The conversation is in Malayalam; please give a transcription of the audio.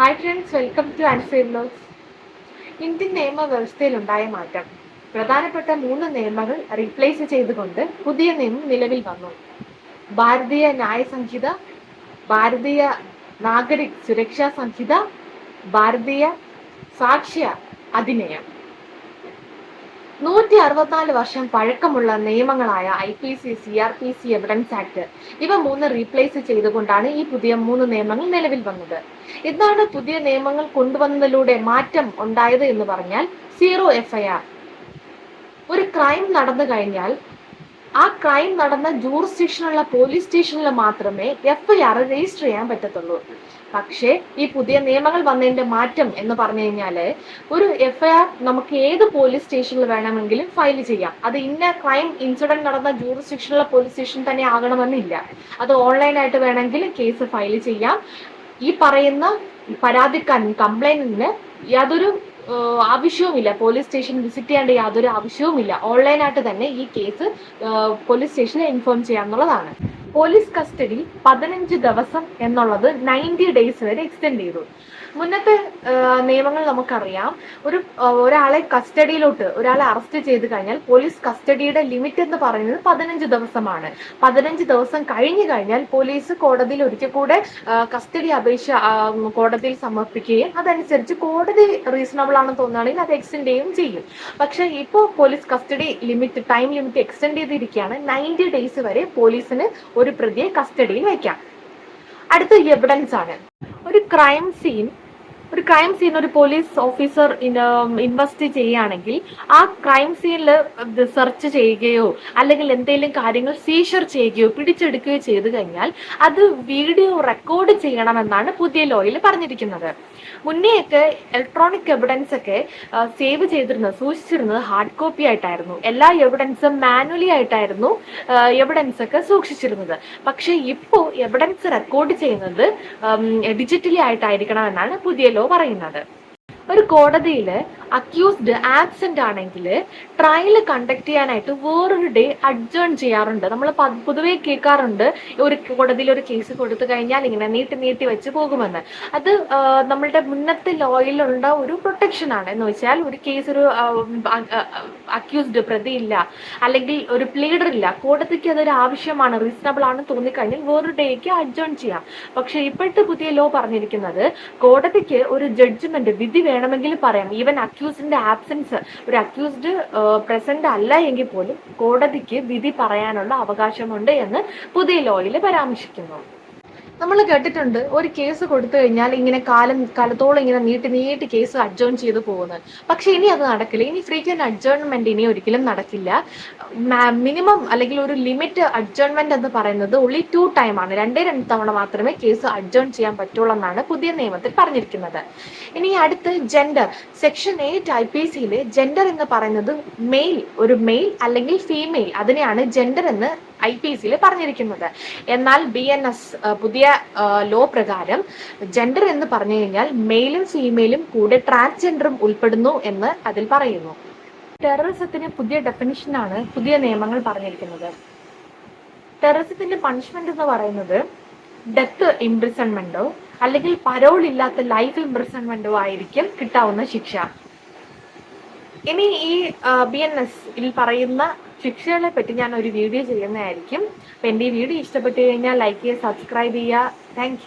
Hi friends welcome to answer blogs Indian നിയമവ്യവസ്ഥയിലുണ്ടായ മാറ്റം. പ്രധാനപ്പെട്ട മൂന്ന് നിയമങ്ങൾ റീപ്ലേസ് ചെയ്തുകൊണ്ട് പുതിയ നിയമം നിലവിൽ വന്നു. ഭാരതീയ ന്യായ സംഹിത ഭാരതീയ നാഗരിക് സുരക്ഷാ സംഹിത ഭാരതീയ സാക്ഷ്യ അധിനിയം. നൂറ്റി അറുപത്തിനാല് വർഷം പഴക്കമുള്ള നിയമങ്ങളായ I P C C R P C evidence act ഇവ മൂന്ന് റീപ്ലേസ് ചെയ്തുകൊണ്ടാണ് ഈ പുതിയ മൂന്ന് നിയമങ്ങൾ നിലവിൽ വന്നത്. ഇതാണ് പുതിയ നിയമങ്ങൾ കൊണ്ടുവന്നതിലൂടെ മാറ്റം ഉണ്ടായത് എന്ന് പറഞ്ഞാൽ സീറോ എഫ്ഐആർ ഒരു ക്രൈം നടന്നു കഴിഞ്ഞാൽ ആ ക്രൈം നടന്ന ജൂറിസ്ഡിക്ഷനുള്ള പോലീസ് സ്റ്റേഷനിൽ മാത്രമേ എഫ്ഐആർ രജിസ്റ്റർ ചെയ്യാൻ പറ്റത്തുള്ളൂ. പക്ഷേ ഈ പുതിയ നിയമങ്ങൾ വന്നതിന്റെ മാറ്റം എന്ന് പറഞ്ഞു കഴിഞ്ഞാൽ ഒരു എഫ്ഐആർ നമുക്ക് ഏത് പോലീസ് സ്റ്റേഷനിൽ വേണമെങ്കിലും ഫയൽ ചെയ്യാം. അത് ഇന്ന ക്രൈം ഇൻസിഡന്റ് നടന്ന ജൂറിസ്ഡിക്ഷനുള്ള പോലീസ് സ്റ്റേഷൻ തന്നെ ആകണമെന്നില്ല. അത് ഓൺലൈനായിട്ട് വേണമെങ്കിൽ കേസ് ഫയൽ ചെയ്യാം. ഈ പറയുന്ന പരാതിക്കാരൻ കംപ്ലൈന്റിന് യാതൊരു ആവശ്യവുമില്ല. പോലീസ് സ്റ്റേഷൻ വിസിറ്റ് ചെയ്യേണ്ട യാതൊരു ആവശ്യവുമില്ല. ഓൺലൈനായിട്ട് തന്നെ ഈ കേസ് പോലീസ് സ്റ്റേഷനെ ഇൻഫോം ചെയ്യാന്നുള്ളതാണ്. പോലീസ് കസ്റ്റഡി പതിനഞ്ച് ദിവസം എന്നുള്ളത് നയന്റി ഡേയ്സ് വരെ എക്സ്റ്റെൻഡ് ചെയ്തു. മുന്നത്തെ നിയമങ്ങൾ നമുക്കറിയാം. ഒരു ഒരാളെ കസ്റ്റഡിയിലോട്ട് ഒരാളെ അറസ്റ്റ് ചെയ്ത് കഴിഞ്ഞാൽ പോലീസ് കസ്റ്റഡിയുടെ ലിമിറ്റ് എന്ന് പറയുന്നത് പതിനഞ്ച് ദിവസമാണ്. പതിനഞ്ച് ദിവസം കഴിഞ്ഞു കഴിഞ്ഞാൽ പോലീസ് കോടതിയിൽ ഒരിക്കൽ കൂടെ കസ്റ്റഡി അപേക്ഷ കോടതിയിൽ സമർപ്പിക്കുകയും അതനുസരിച്ച് കോടതി റീസണബിൾ ആണെന്ന് തോന്നുകയാണെങ്കിൽ അത് എക്സ്റ്റെൻഡ് ചെയ്യുകയും ചെയ്യും. പക്ഷെ ഇപ്പോൾ police custody limit time limit extend ചെയ്തിരിക്കുകയാണ്. നയന്റി ഡേയ്സ് വരെ പോലീസിന് ഒരു പ്രതിയെ കസ്റ്റഡിയിൽ വയ്ക്കാം അടുത്ത എവിഡൻസ് ആണ്. ഒരു ക്രൈം സീൻ ഒരു ക്രൈം സീൻ ഒരു പോലീസ് ഓഫീസർ ഇൻവെസ്റ്റ് ചെയ്യുകയാണെങ്കിൽ ആ ക്രൈം സീനിൽ സെർച്ച് ചെയ്യുകയോ അല്ലെങ്കിൽ എന്തെങ്കിലും കാര്യങ്ങൾ സീഷർ ചെയ്യുകയോ പിടിച്ചെടുക്കുകയോ ചെയ്തു കഴിഞ്ഞാൽ അത് വീഡിയോ റെക്കോർഡ് ചെയ്യണമെന്നാണ് പുതിയ ലോയിൽ പറഞ്ഞിരിക്കുന്നത്. മുന്നേയൊക്കെ ഇലക്ട്രോണിക് എവിഡൻസ് ഒക്കെ സേവ് ചെയ്തിരുന്നത് സൂക്ഷിച്ചിരുന്നത് ഹാർഡ് കോപ്പി ആയിട്ടായിരുന്നു. എല്ലാ എവിഡൻസും മാനുവലി ആയിട്ടായിരുന്നു എവിഡൻസ് ഒക്കെ സൂക്ഷിച്ചിരുന്നത്. പക്ഷേ ഇപ്പോൾ എവിഡൻസ് റെക്കോർഡ് ചെയ്യുന്നത് ഡിജിറ്റലി ആയിട്ടായിരിക്കണം എന്നാണ് പുതിയ ലോ പറയുന്നത്. ഒരു കോടതിയിൽ അക്യൂസ്ഡ് ആബ്സെന്റ് ആണെങ്കിൽ ട്രയൽ കണ്ടക്ട് ചെയ്യാനായിട്ട് വേറൊരു ഡേ അഡ്ജേൺ ചെയ്യാറുണ്ട്. നമ്മൾ പൊതുവേ കേൾക്കാറുണ്ട് ഒരു കോടതിയിൽ ഒരു കേസ് കൊടുത്തു കഴിഞ്ഞാൽ ഇങ്ങനെ നീട്ടി നീട്ടി വെച്ച് പോകുമെന്ന്. അത് നമ്മളുടെ മുന്നത്തെ ലോയിലുള്ള ഒരു പ്രൊട്ടക്ഷൻ ആണ്. എന്ന് വെച്ചാൽ ഒരു കേസ് ഒരു അക്യൂസ്ഡ് പ്രതി ഇല്ല അല്ലെങ്കിൽ ഒരു പ്ലീഡർ ഇല്ല. കോടതിക്ക് അതൊരു ആവശ്യമാണ് റീസണബിൾ ആണെന്ന് തോന്നിക്കഴിഞ്ഞാൽ വേറൊരു ഡേക്ക് അഡ്ജേൺ ചെയ്യാം. പക്ഷെ ഇപ്പോഴത്തെ പുതിയ ലോ പറഞ്ഞിരിക്കുന്നത് കോടതിക്ക് ഒരു ജഡ്ജ്മെന്റ് വിധി വേണമെങ്കിൽ പറയാം. ഈവൻ അക്യൂസ്ഡിന്റെ ആബ്സെൻസ് ഒരു അക്യൂസ്ഡ് പ്രസന്റ് അല്ല എങ്കിൽ പോലും കോടതിക്ക് വിധി പറയാനുള്ള അവകാശമുണ്ട് എന്ന് പുതിയ ലോയിൽ പരാമർശിക്കുന്നു. നമ്മൾ കേട്ടിട്ടുണ്ട് ഒരു കേസ് കൊടുത്തു കഴിഞ്ഞാൽ ഇങ്ങനെ കാലം കാലത്തോളം ഇങ്ങനെ നീട്ടി നീട്ടി കേസ് അഡ്ജേൺ ചെയ്ത് പോകുന്നത് പക്ഷെ ഇനി അത് നടക്കില്ല. ഇനി ഫ്രീക്വന്റ് അഡ്ജേൺമെന്റ് ഇനി ഒരിക്കലും നടക്കില്ല. മിനിമം അല്ലെങ്കിൽ ഒരു ലിമിറ്റ് അഡ്ജേൺമെന്റ് എന്ന് പറയുന്നത് ഉള്ളി ടു ടൈം ആണ്. രണ്ടേ രണ്ട് തവണ മാത്രമേ കേസ് അഡ്ജേൺ ചെയ്യാൻ പറ്റുള്ളൂ എന്നാണ് പുതിയ നിയമത്തിൽ പറഞ്ഞിരിക്കുന്നത്. ഇനി അടുത്ത് gender section eight I P സിയിലെ ജെൻഡർ എന്ന് പറയുന്നത് മെയിൽ ഒരു മെയിൽ അല്ലെങ്കിൽ ഫീമെയിൽ അതിനെയാണ് ജെൻഡർ എന്ന് ഐ പി സിയിൽ പറഞ്ഞിരിക്കുന്നത്. എന്നാൽ ബി എൻ എസ് പുതിയ ലോ പ്രകാരം ജെൻഡർ എന്ന് പറഞ്ഞു കഴിഞ്ഞാൽ മെയിലും ഫീമെയിലും കൂടെ ട്രാൻസ്ജെൻഡറും ഉൾപ്പെടുന്നു എന്ന് അതിൽ പറയുന്നു. ടെററിസത്തിന് പുതിയ ഡെഫിനിഷനാണ് പുതിയ നിയമങ്ങൾ പറഞ്ഞിരിക്കുന്നത്. ടെററിസത്തിന്റെ പണിഷ്മെന്റ് എന്ന് പറയുന്നത് ഡെത്ത് ഇംപ്രിസൺമെന്റോ അല്ലെങ്കിൽ പരോൾ ഇല്ലാത്ത ലൈഫ് ഇംപ്രിസൺമെന്റോ ആയിരിക്കും കിട്ടാവുന്ന ശിക്ഷ. ഇനി ഈ ബി എൻ എസ് പറയുന്ന ശിക്ഷകളെ പറ്റി ഞാൻ ഒരു വീഡിയോ ചെയ്യുന്നതായിരിക്കും. അപ്പൊ എന്റെ ഈ വീഡിയോ ഇഷ്ടപ്പെട്ടു കഴിഞ്ഞാൽ ലൈക്ക് ചെയ്യുക സബ്സ്ക്രൈബ് ചെയ്യുക. താങ്ക്